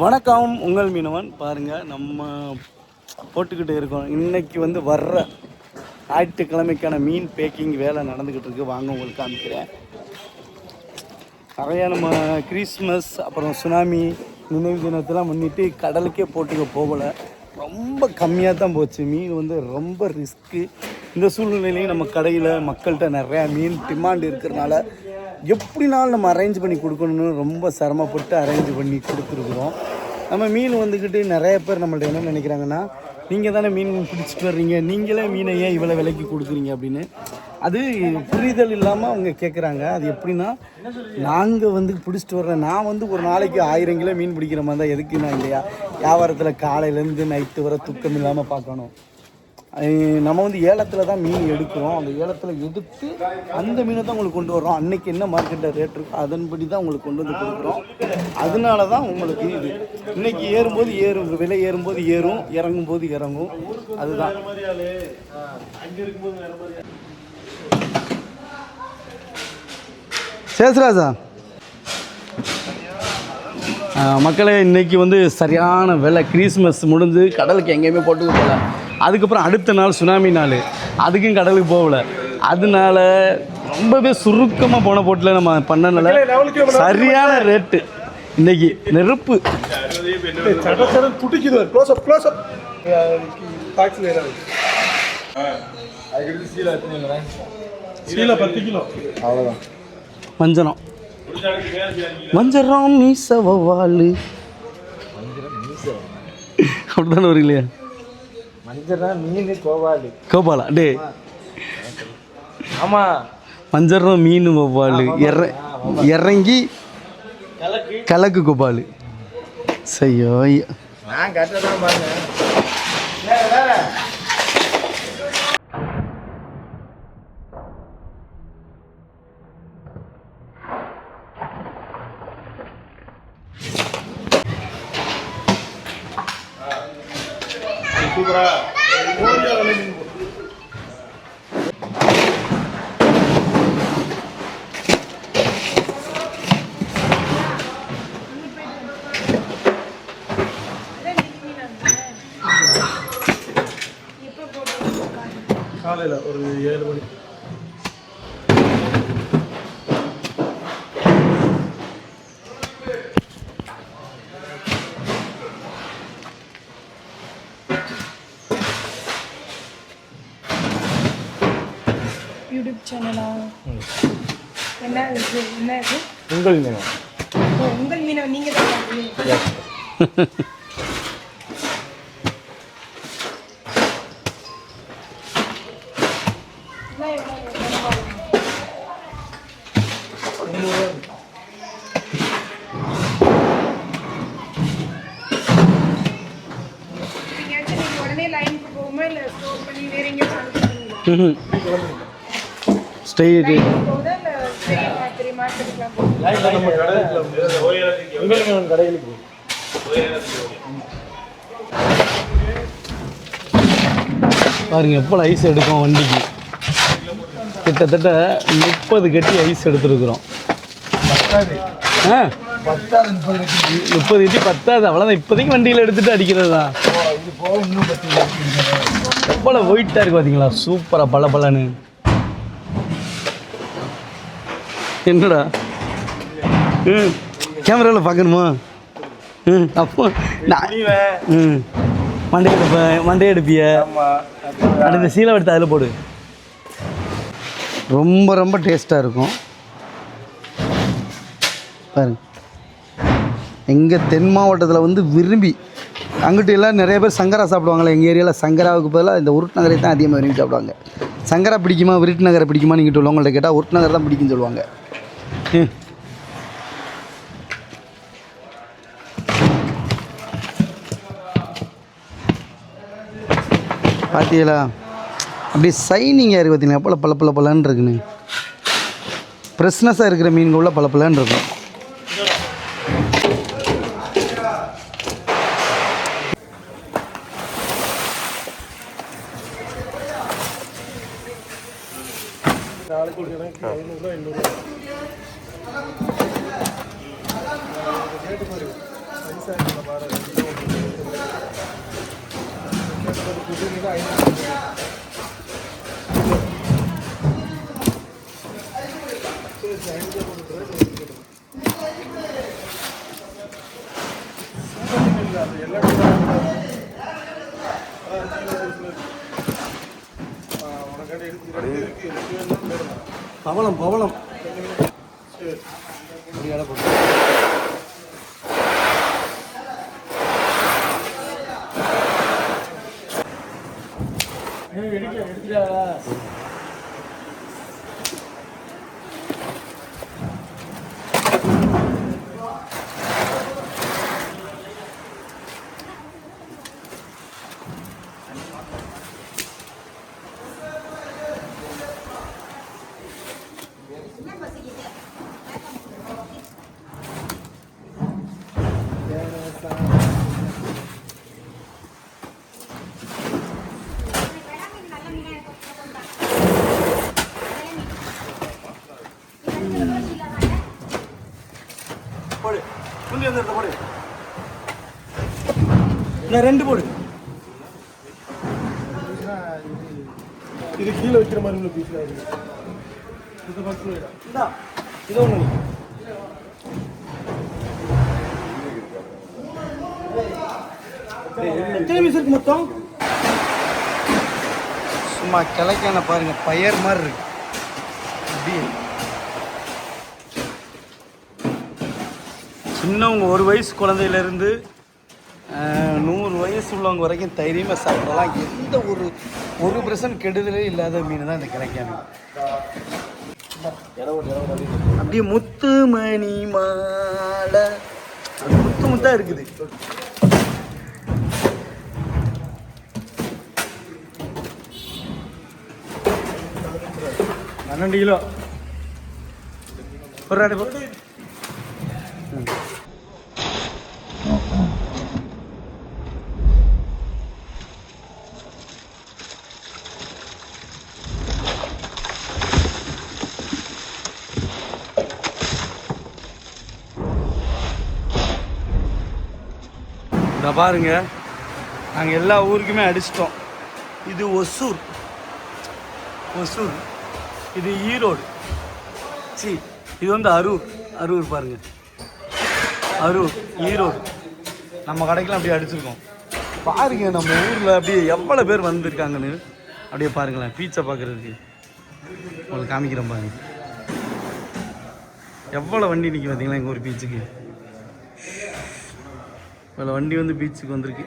வணக்கம் உங்கள் மீனவன். பாருங்கள் நம்ம போட்டுக்கிட்டு இருக்கோம். இன்னைக்கு வந்து வர்ற ஞாயிற்றுக்கிழமைக்கான மீன் பேக்கிங் வேலை நடந்துக்கிட்டு இருக்கு. வாங்க உங்களுக்கு காமிக்கிறேன். நிறையா நம்ம கிறிஸ்மஸ் அப்புறம் சுனாமி நினைவு தினத்தெல்லாம் முன்னிட்டு கடலுக்கே போட்டுக்க போகலை. ரொம்ப கம்மியாக தான் போச்சு. மீன் வந்து ரொம்ப ரிஸ்க்கு இந்த சூழ்நிலையிலையும் நம்ம கடையில் மக்கள்கிட்ட நிறையா மீன் டிமாண்ட் இருக்கிறனால எப்படினாலும் நம்ம அரேஞ்ச் பண்ணி கொடுக்கணும்னு ரொம்ப சிரமப்பட்டு அரேஞ்ச் பண்ணி கொடுத்துருக்குறோம். நம்ம மீன் வந்துக்கிட்டு நிறைய பேர் நம்மள்ட்ட என்ன நினைக்கிறாங்கன்னா நீங்கள் தானே மீன் பிடிச்சிட்டு வர்றீங்க நீங்களே மீனை ஏன் இவ்வளோ விலைக்கு கொடுக்குறீங்க? அப்படின்னு. அது புரிதல் இல்லாமல் அவங்க கேட்குறாங்க அது எப்படின்னா நாங்கள் வந்து பிடிச்சிட்டு வர்றேன் நான் வந்து ஒரு நாளைக்கு ஆயிரம் கிலோ மீன் பிடிக்கிற மாதிரி தான் எதுக்கு நான் இல்லையா? வியாபாரத்தில் காலையிலேருந்து நைட்டு வர துக்கம் இல்லாமல் பார்க்கணும். நம்ம வந்து ஏலத்தில் தான் மீன் எடுக்கிறோம். அந்த ஏலத்தில் எடுத்து அந்த மீனை தான் உங்களுக்கு கொண்டு வர்றோம். அன்றைக்கி என்ன மார்க்கெட்டில் ரேட் இருக்கோ அதன்படி தான் உங்களுக்கு கொண்டு வந்து கொடுக்குறோம். அதனால தான் உங்களுக்கு இது. இன்றைக்கி ஏறும்போது ஏறும் விலை ஏறும்போது ஏறும் இறங்கும் போது இறங்கும். அதுதான். சேஸ்ராஜா மக்களே இன்னைக்கு வந்து சரியான விலை கிறிஸ்மஸ் முடிஞ்சு கடலுக்கு எங்கேயுமே போட்டுக்க போகல அதுக்கப்புறம் அடுத்த நாள் சுனாமி நாள். அதுக்கும் கடலுக்கு போகல. அதனால ரொம்பவே சுருக்கமாக போன போட்டில் நம்ம பண்ணனால சரியான ரேட்டு. இன்னைக்கு நெருப்பு. துடிக்குது. க்ளோஸ் அப் க்ளோஸ் அப் வஞ்சரம் வஞ்சரம் மீச வவ்வாலு அப்படித்தானே வரும் இல்லையா மஞ்சள் மீன் கோவாலு கோபாலா டே. ஆமா. வஞ்சரம் மீன் வவ்வாலு இற இறங்கி கலக்கு. கோபாலு செய்யோ ஐயோ. நான் கரெக்டாக தான் பாருங்க காலையில் ஒரு ஏழு மணி யூடியூப் சேனலா? என்ன இது? என்ன இது? உங்கள் மீன் ஓ உங்கள் தான். நீங்கயாச்சும் நீங்க உடனே லைனுக்கு போகுமா? இல்லை ஸ்டோர் பண்ணி வேற அனுப்பிடுவீங்களா கடைகளுக்கு பாருங்க எப்போ ஐஸ் எடுக்கும் வண்டிக்கு? கிட்டத்தட்ட முப்பது கட்டி ஐஸ் எடுத்துருக்குறோம். ஆ? முப்பது கட்டி பத்தாது அவ்வளோதான் இப்போதைக்கு வண்டியில் எடுத்துகிட்டு அடிக்கிறது தான் எவ்வளோ ஒயிட்டாக இருக்குது பார்த்தீங்களா சூப்பராக பல பலன்னு என்னடா? ம் கேமராவில் பார்க்கணுமா ம் அப்போ நான் ம் மண்டை எடுப்பேன் மண்டை எடுப்பிய? அடுத்த சீலை எடுத்து அதில் போடு. ரொம்ப ரொம்ப டேஸ்ட்டாக இருக்கும். பாருங்க. எங்கள் தென் மாவட்டத்தில் வந்து விரும்பி அங்கிட்டு எல்லாம் நிறைய பேர் சங்கரா சாப்பிடுவாங்களே எங்கள் ஏரியாவில் சங்கராவுக்கு பதிலாக இந்த உருட்டு நகரை தான் அதிகமாக விரும்பி சாப்பிடுவாங்க. சங்கரா பிடிக்குமா விருட்டு நகரை பிடிக்குமா நீங்கள் உள்ளவங்கள்ட்ட கேட்டால் உருட்டு நகர் தான் பிடிக்குன்னு சொல்லுவாங்க. பார்த்தீங்களா அப்படியே சைனிங்காக இருக்குது பார்த்தீங்களா எப்போ பல பல பலன்னு இருக்குன்னு. ஃப்ரெஷ்னஸாக இருக்கிற மீன்கள் உள்ள பல பலன்னு இருக்கும். நாளைக்கு பவளம் பவளம் 여기 이렇게 우리가 வந்து போடு. இல்லை ரெண்டு போடு. இது கீழே வைக்கிற மாதிரி உள்ள பீஸ் ஆகுது இந்த பக்கம் இந்தா இது ஒன்று எத்தனை பீஸ் இருக்கு மொத்தம்? சும்மா கிளைக்கான பாருங்க பயர் மாதிரி இருக்கு. அப்படியே. சின்னவங்க ஒரு வயசு குழந்தையிலேருந்து நூறு வயசு உள்ளவங்க வரைக்கும் தைரியமாக சாப்பிடலாம். எந்த ஒரு ஒரு பர்சன்ட் கெடுதலே இல்லாத மீன் தான் இந்த கிடைக்காம அப்படியே முத்து மணி மாலை. முத்து முத்தா இருக்குது. பன்னெண்டு கிலோ. ஒரு இதை பாருங்க. நாங்கள் எல்லா ஊருக்குமே அடிச்சிட்டோம். இது ஒசூர். ஒசூர். இது ஈரோடு. சி இது வந்து அரூர். அரூர் பாருங்கள் அரூர் ஈரோடு. நம்ம கடைக்கெல்லாம் அப்படியே அடிச்சிருக்கோம். பாருங்க நம்ம ஊரில் அப்படியே எவ்வளோ பேர் வந்திருக்காங்கன்னு. அப்படியே பாருங்களேன் பீச்சை பார்க்குறதுக்கு உங்களுக்கு காமிக்கிறேன் பாருங்க. எவ்வளோ வண்டி நிற்கும் பார்த்தீங்களா எங்கள் ஊர் பீச்சுக்கு இவ்வளோ வண்டி வந்து பீச்சுக்கு வந்திருக்கு.